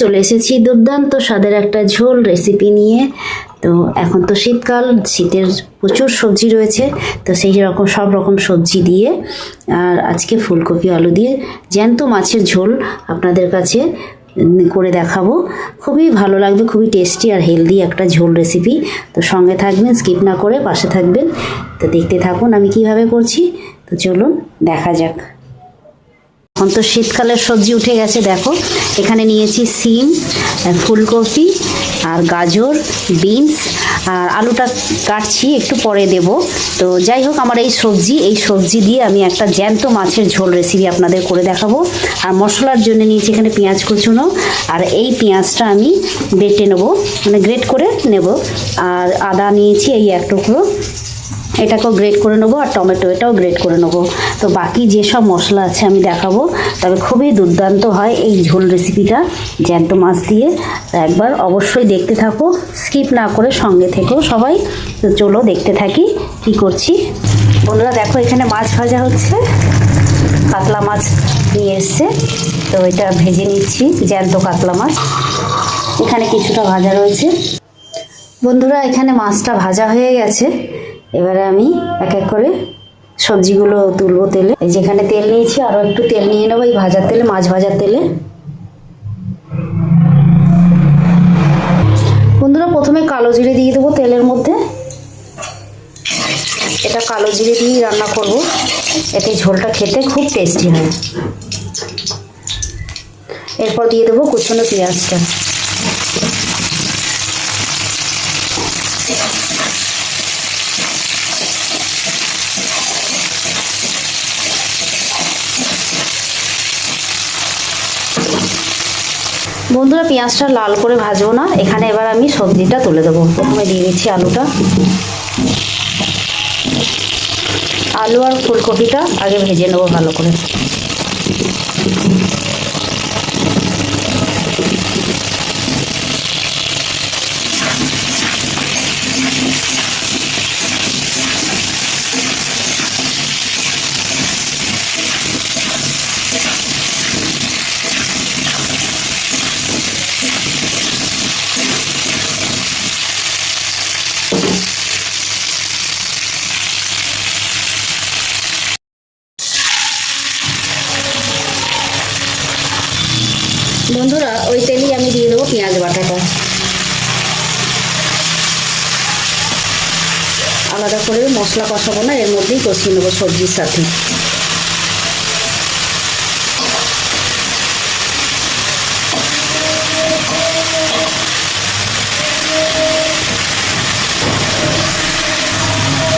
চলে এসেছি দুর্দান্ত স্বাদের একটা ঝোল রেসিপি নিয়ে। তো এখন তো শীতকাল, শীতের প্রচুর সবজি রয়েছে, তো সেই রকম, সব রকম সবজি দিয়ে, আর আজকে ফুলকপি, আলু দিয়ে জ্যান্ত মাছের ঝোল আপনাদের কাছে করে দেখাবো। খুবই ভালো লাগবে, খুবই টেস্টি আর হেলদি একটা ঝোল রেসিপি তো সঙ্গে থাকবেন স্কিপ না করে পাশে থাকবেন। তো দেখতে থাকুন আমি কীভাবে করছি। তো চলুন, দেখা যাক। এখন তো শীতকালের সবজি উঠে গেছে, দেখো। এখানে নিয়েছি সিম ফুলকপি, আর গাজর, বিনস, আর আলুটা কাটছি, একটু পরে দেব। তো যাই হোক, আমার এই সবজি এই সবজি দিয়ে আমি একটা জ্যান্ত মাছের ঝোল রেসিপি আপনাদের করে দেখাবো। আর মশলার জন্য নিয়েছি এখানে পেঁয়াজ কুচুনো, আর এই পেঁয়াজটা আমি বেটে নেব মানে গ্রেট করে নেব। আর আদা নিয়েছি, এই এক টুকরো। এটাকেও গ্রেট করে নেব আর টমেটো এটাও গ্রেট করে নেব। তো বাকি যেসব মশলা আছে আমি দেখাবো। তবে খুবই দুর্দান্ত হয় এই ঝোল রেসিপিটা জ্যান্ত মাছ দিয়ে। একবার অবশ্যই দেখতে থাকো স্কিপ না করে সঙ্গে থেকেও সবাই। তো চলো দেখতে থাকি কি করছি। বন্ধুরা দেখো এখানে মাছ ভাজা হচ্ছে। কাতলা মাছ নিয়ে এসছে। তো এটা ভেজে নিচ্ছি, জ্যান্ত কাতলা মাছ। এখানে কিছুটা ভাজা রয়েছে। বন্ধুরা এখানে মাছটা ভাজা হয়ে গেছে। এবারে আমি এক এক করে সবজিগুলো তুলবো তেলে। এই যেখানে তেল নিয়েছি আরও একটু তেল নিয়ে নেব, এই ভাজার তেলে, মাছ ভাজার তেলে। বন্ধুরা, প্রথমে কালো জিরে দিয়ে দেবো তেলের মধ্যে। এটা কালো জিরে দিয়েই রান্না করব। এতে ঝোলটা খেতে খুব টেস্টি হয়। এরপর দিয়ে দেবো কুচনো পেঁয়াজটা। বন্ধুরা পেঁয়াজটা লাল করে ভাজবো না। এখানে এবার আমি সবজিটা তুলে দেবো। প্রথমে দিয়ে দিচ্ছি আলুটা। আলু আর ফুলকপিটা আগে ভেজে নেব ভালো করে। ওই তেলেই আমি দিয়ে দেবো পেঁয়াজ বাটাটা। আলাদা করে মশলা কষাবো না, এর মধ্যেই কষিয়ে নেব সবজির সাথে।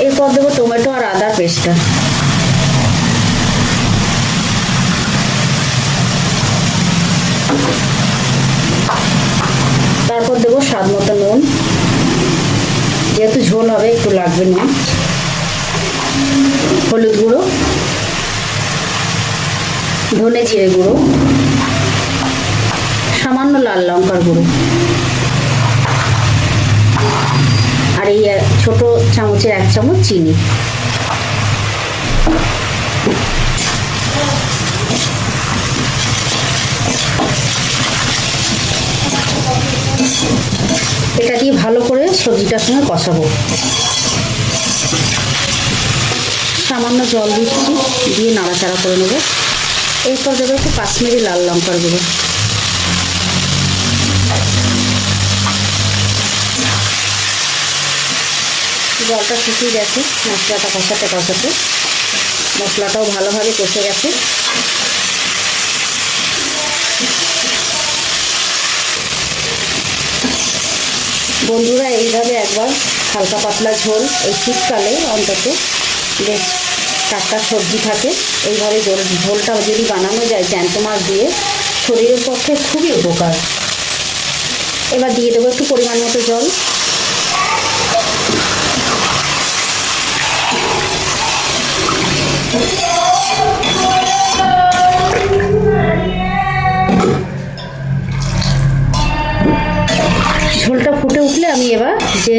এরপর দেবো টমেটো আর আদা পেস্টটা তারপর দেবো স্বাদ মতো নুন। যেহেতু ঝোল হবে, একটু লাগবে নুন। হলুদ গুঁড়ো। ধনে জিরে গুঁড়ো। সামান্য লাল লঙ্কার গুঁড়ো। আর এই ছোট চামচের এক চামচ চিনি এটা দিয়ে ভালো করে সবজিটার সঙ্গে কষাবো। সামান্য জল দিচ্ছি, দিয়ে নাড়াচাড়া করে নেব। এরপর দেবো একটু কাশ্মীরি লাল লঙ্কার গুঁড়ো। জলটা শুকিয়ে গেছে, মশলাটা কষাতে কষাতে। মশলাটাও ভালোভাবে কষে গেছে। বন্ধুরা, এইভাবে একবার হালকা পাতলা ঝোল এই শীতকালে অন্তত। বেশ টাটকা সবজি থাকে, এইভাবে ঝোল ঝোলটা যদি বানানো যায়, জ্যান্ত মাছ দিয়ে, শরীরের পক্ষে খুবই উপকার। এবার দিয়ে দেবো একটু পরিমাণ মতো জল। ঝোলটা যে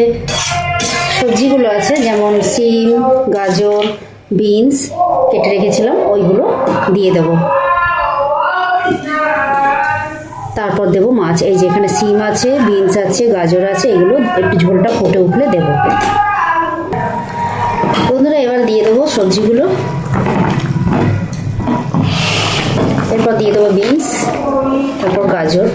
সবজিগুলো আছে, যেমন সিম, গাজর, বিনস কেটে রেখেছিলাম, ওইগুলো দিয়ে দেবো। তারপর দেবো মাছ। এই যে এখানে সিম আছে, বিনস আছে, গাজর আছে, এগুলো একটু ঝোলটা ফুটে উঠলে দেবো। বন্ধুরা, এবার দিয়ে দেবো সবজিগুলো। এরপর দিয়ে দেবো বিনস, তারপর গাজর।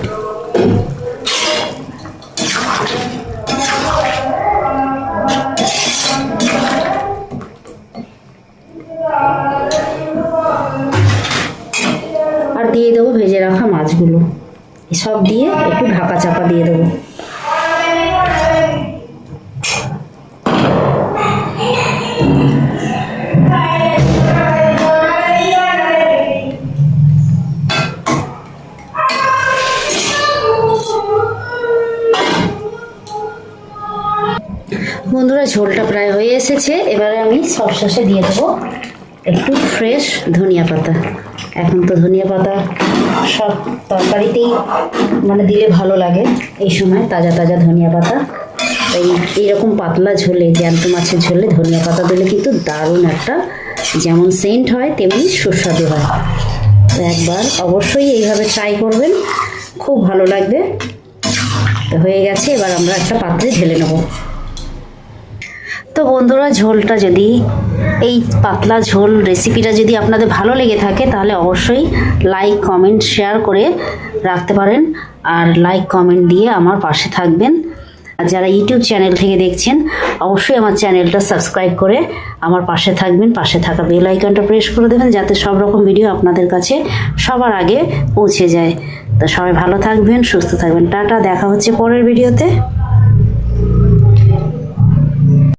সব দিয়ে একটু ঢাকা চাপা দিয়ে দেবো। বন্ধুরা, ঝোলটা প্রায় হয়ে এসেছে। এবারে আমি সব শেষে দিয়ে দেবো একটু ফ্রেশ ধনিয়া পাতা। এখন তো ধনিয়া পাতা সব তরকারিতেই মানে দিলে ভালো লাগে এই সময় তাজা তাজা ধনিয়া পাতা। এই, এইরকম পাতলা ঝোলে, জ্যান্ত মাছের ঝোলে ধনিয়া পাতা দিলে কিন্তু দারুণ একটা যেমন সেন্ট হয়, তেমনি সুস্বাদু হয়। তো একবার অবশ্যই এইভাবে ট্রাই করবেন, খুব ভালো লাগবে। তো হয়ে গেছে, এবার আমরা একটা পাত্রে ঢেলে নেব। তো বন্ধুরা, ঝোলটা যদি এই পাতলা ঝোল রেসিপিটা যদি আপনাদের ভালো লেগে থাকে, তাহলে অবশ্যই লাইক কমেন্ট শেয়ার করে রাখতে পারেন। আর লাইক কমেন্ট দিয়ে আমার পাশে থাকবেন। আর যারা ইউটিউব চ্যানেল থেকে দেখছেন, অবশ্যই আমার চ্যানেলটা সাবস্ক্রাইব করে আমার পাশে থাকবেন। পাশে থাকা বেল আইকনটা প্রেস করে দেবেন, যাতে সব রকম ভিডিও আপনাদের কাছে সবার আগে পৌঁছে যায়। তো সবাই ভালো থাকবেন, সুস্থ থাকবেন। টাটা, দেখা হচ্ছে পরের ভিডিওতে